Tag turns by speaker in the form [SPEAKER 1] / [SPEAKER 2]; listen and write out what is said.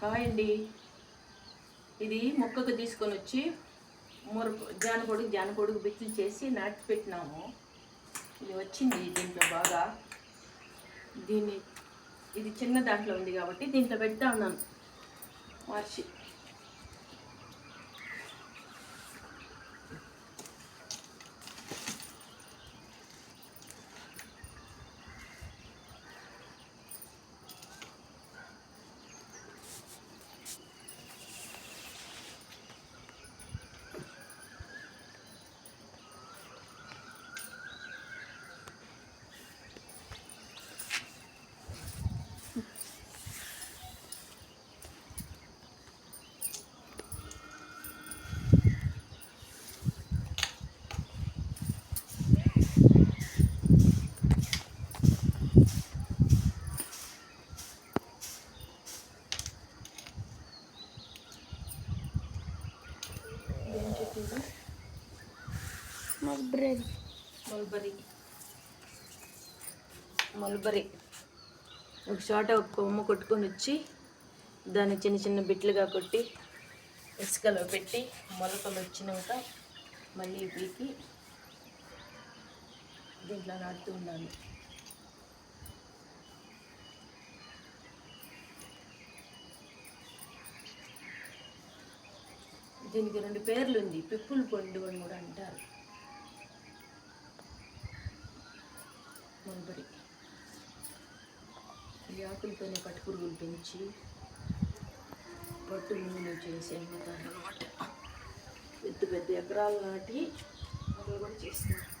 [SPEAKER 1] Hi అండి ఇది మొక్కకు తీసుకొని వచ్చి ముర జానపొడుగు జానపొడుగు బిట్లు చేసి నాటి పెట్టినాము. ఇది వచ్చింది దీంట్లో బాగా. దీన్ని ఇది చిన్న దాంట్లో ఉంది కాబట్టి దీంట్లో పెడతా ఉన్నాను. మార్చి. ఏం చెప్పింది
[SPEAKER 2] మల్బరీ.
[SPEAKER 1] మల్బరీ. మల్బరీ. ఒక చోట ఒక కొమ్మ కొట్టుకొని వచ్చి దాన్ని చిన్న చిన్న బిట్లుగా కొట్టి ఇసుకలో పెట్టి మొలకలు వచ్చినాక మళ్ళీ పీకి దీంట్లో నాటుతూ ఉండాలి. దీనికి రెండు పేర్లు ఉంది పిప్పులు పండు అని కూడా అంటారు. మల్బరి ఈ ఆకులతోనే పట్టుపురుగులు పెంచి పట్టు నూనె చేసి అమ్ముతారు అనమాట పెద్ద పెద్ద ఎకరాలు నాటి అవి కూడా చేస్తున్నారు.